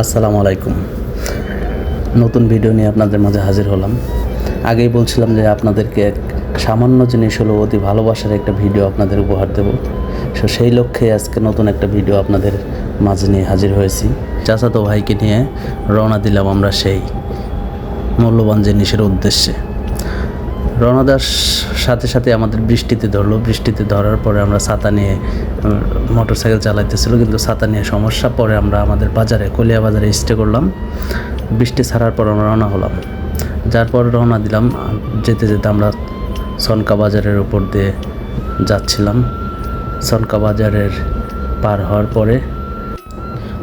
আসসালামু আলাইকুম। নতুন ভিডিও নিয়ে আপনাদের মাঝে হাজির হলাম। আগেই বলছিলাম যে আপনাদেরকে এক সামান্য জিনিস হলো অতি ভালোবাসার একটা ভিডিও আপনাদের উপহার দেব। সো সেই লক্ষ্যে আজকে নতুন একটা ভিডিও আপনাদের মাঝে নিয়ে হাজির হয়েছি। চাচাতো ভাইকে নিয়ে রওনা দিলাম আমরা সেই মূল্যবান জিনিসের উদ্দেশ্যে। দেওয়ার সাথে সাথে আমাদের বৃষ্টিতে ধরলো। বৃষ্টিতে ধরার পরে আমরা ছাতা নিয়ে মোটর সাইকেল চালাইতেছিল, কিন্তু ছাতা নিয়ে সমস্যা পরে আমরা আমাদের বাজারে, কলিয়া বাজারে স্টে করলাম। বৃষ্টি ছাড়ার পর আমরা রওনা হলাম। যার পর রওনা দিলাম, যেতে যেতে আমরা সনকা বাজারের উপর দিয়ে যাচ্ছিলাম। সনকা বাজারের পার হওয়ার পরে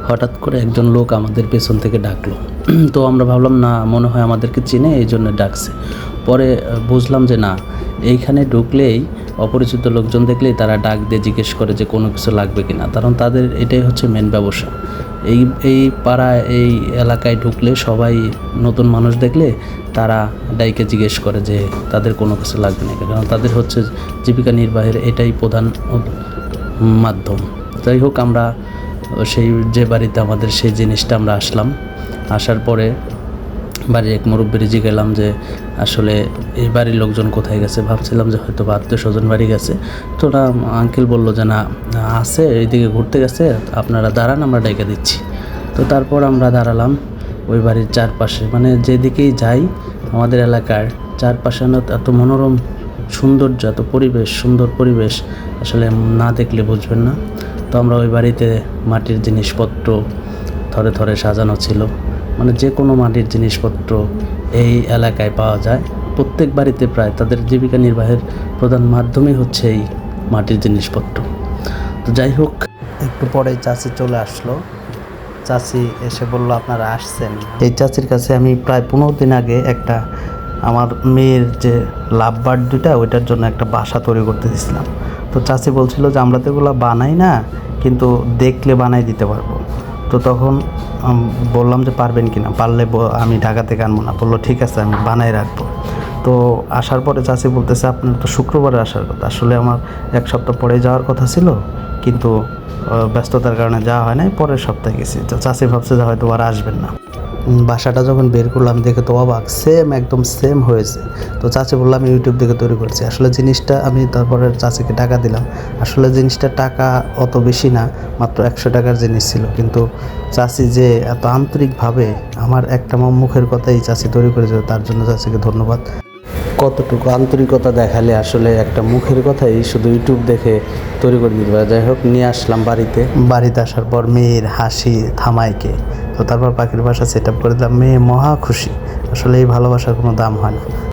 হঠাৎ করে একজন লোক আমাদের পেছন থেকে ডাকলো। তো আমরা ভাবলাম, না, মনে হয় আমাদেরকে চিনে এই জন্য ডাকছে। পরে বুঝলাম যে না, এইখানে ঢুকলেই অপরিচিত লোকজন দেখলেই তারা ডাক দিয়ে জিজ্ঞেস করে যে কোনো কিছু লাগবে কি না কারণ তাদের এটাই হচ্ছে মেন ব্যবসা। এই এই পাড়ায়, এই এলাকায় ঢুকলে সবাই নতুন মানুষ দেখলে তারা ডাইকে জিজ্ঞেস করে যে তাদের কোনো কিছু লাগবে না কারণ তাদের হচ্ছে জীবিকা নির্বাহের এটাই প্রধান মাধ্যম। যাই হোক, আমরা সেই যে বাড়িতে আমাদের সেই জিনিসটা আমরা আসলাম। আসার পরে বাড়ির এক মুরব্বীর গেলাম যে আসলে এই বাড়ির লোকজন কোথায় গেছে, ভাবছিলাম যে হয়তো আত্মীয় স্বজন বাড়ি গেছে। তো ওরা আঙ্কেল বলল যে, না, আছে, এইদিকে ঘুরতে গেছে, আপনারা দাঁড়ান, আমরা ডেকে দিচ্ছি। তো তারপর আমরা দাঁড়ালাম ওই বাড়ির চারপাশে। মানে যেদিকেই যাই, আমাদের এলাকার চারপাশে এত মনোরম সৌন্দর্য, এত পরিবেশ, সুন্দর পরিবেশ আসলে না দেখলে বুঝবেন না। তো আমরা ওই বাড়িতে মাটির জিনিসপত্র থরে থরে সাজানো ছিল। মানে যে কোনো মাটির জিনিসপত্র এই এলাকায় পাওয়া যায়। প্রত্যেক বাড়িতে প্রায় তাদের জীবিকা নির্বাহের প্রধান মাধ্যমই হচ্ছে এই মাটির জিনিসপত্র। তো যাই হোক, একটু পরে চাষি চলে আসলো। চাষি এসে বলল, আপনারা আসছেন এই চাষির কাছে আমি প্রায় পনেরো দিন আগে একটা আমার মেয়ের যে লাভ বার্ড দুইটা ওইটার জন্য একটা বাসা তৈরি করতে দিয়েছিলাম। তো চাচি বলছিল যে, আমরা তো এগুলো বানাই না, কিন্তু দেখলে বানাই দিতে পারব। তো তখন বললাম যে পারবেন কি না পারলে আমি ঢাকা থেকে আনব না। বলল, ঠিক আছে, আমি বানাই রাখব। তো আসার পরে চাষি বলতেছে, আপনার তো শুক্রবারে আসার কথা। আসলে আমার এক সপ্তাহ পরে যাওয়ার কথা ছিল, কিন্তু ব্যস্ততার কারণে যাওয়া হয় নাই। পরের সপ্তাহে গেছি। তো চাষি ভাবছে যে হয়তো আর আসবেন না। বাসাটা যখন বের করলাম, দেখে তো অবাক সেম একদম সেম হয়েছে। তো চাচি বললাম ইউটিউব দেখে তৈরি করছি। আসলে জিনিসটা আমি তারপরে চাচিকে টাকা দিলাম। আসলে জিনিসটা টাকা অত বেশি না, মাত্র একশো টাকার জিনিস ছিল। কিন্তু চাচি যে এত আন্তরিকভাবে আমার একটা মুখের কথাই চাচি তৈরি করেছে, তার জন্য চাচিকে ধন্যবাদ। কতটুকু আন্তরিকতা দেখালে আসলে একটা মুখের কথাই শুধু ইউটিউব দেখে তৈরি করে দিতে পারে। যাই হোক, নিয়ে আসলাম বাড়িতে। বাড়িতে আসার পর মেয়ের হাসি থামাইকে তো তারপর পাখির বাসা সেট আপ করে দিলাম মেয়ে মহা খুশি। আসলে এই ভালোবাসার কোনো দাম হয় না।